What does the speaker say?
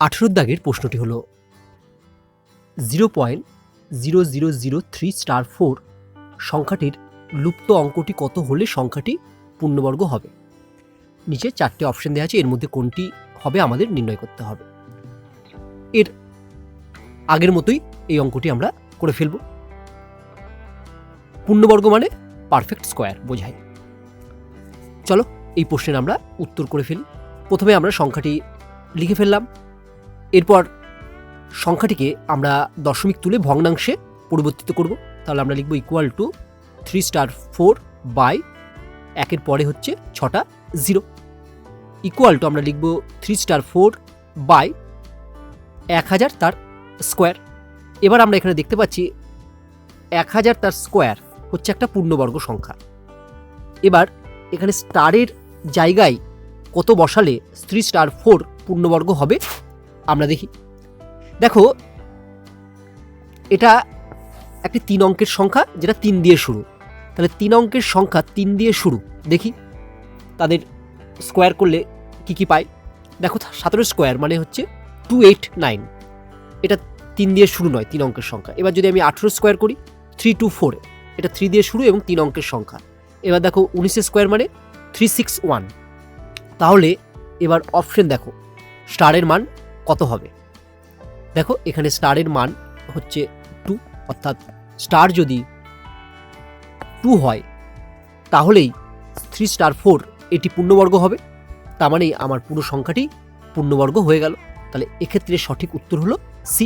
আঠেরোর দাগের প্রশ্নটি হলো zero point zero zero zero three star four সংখ্যাটির লুপ্ত অঙ্কটি কত হলে সংখ্যাটি পূর্ণবর্গ হবে? নিচে চারটে অপশন দেওয়া আছে, এর মধ্যে কোনটি হবে আমাদের নির্ণয় করতে হবে। এর আগের মতোই এই অঙ্কটি আমরা করে ফেলব। পূর্ণবর্গ মানে পারফেক্ট স্কোয়ার বোঝায়। চলো, এই প্রশ্নের আমরা উত্তর করে ফেলি। প্রথমে আমরা সংখ্যাটি লিখে ফেললাম। এরপর সংখ্যাটিকে আমরা দশমিক তুলে ভগ্নাংশে পরিবর্তিত করব। তাহলে আমরা লিখব equal to three star four by একের পরে হচ্ছে ছটা জিরো ইকুয়াল টু আমরা লিখব থ্রি স্টার ফোর বাই এক হাজার তার স্কোয়ার এবার আমরা এখানে দেখতে পাচ্ছি এক হাজার তার স্কোয়ার হচ্ছে একটা পূর্ণবর্গ সংখ্যা। এবার এখানে স্টারের জায়গায় কত বসালে থ্রি স্টার ফোর পূর্ণবর্গ হবে? আমরা দেখি। দেখো, এটা একটি তিন অঙ্কের সংখ্যা, যেটা তিন দিয়ে শুরু। তাহলে তিন অঙ্কের সংখ্যা তিন দিয়ে শুরু। দেখি, তাদের স্কোয়ার করলে কি কি পাই দেখো, সতেরো স্কোয়ার মানে হচ্ছে টু এইট নাইন এটা তিন দিয়ে শুরু নয়, তিন অঙ্কের সংখ্যা। এবার যদি আমি আঠেরো স্কোয়ার করি থ্রি টু ফোর এটা থ্রি দিয়ে শুরু এবং তিন অঙ্কের সংখ্যা। এবার দেখো, উনিশে স্কোয়ার মানে থ্রি সিক্স ওয়ান তাহলে, এবার অপশন দেখো স্টারের মান কত হবে? দেখো, এখানে স্টারের মান হচ্ছে টু অর্থাৎ স্টার যদি টু হয়, তাহলেই থ্রি স্টার ফোর এটি পূর্ণবর্গ হবে। তার মানেই আমার পুরো সংখ্যাটি পূর্ণবর্গ হয়ে গেল। তাহলে এক্ষেত্রে সঠিক উত্তর হলো সি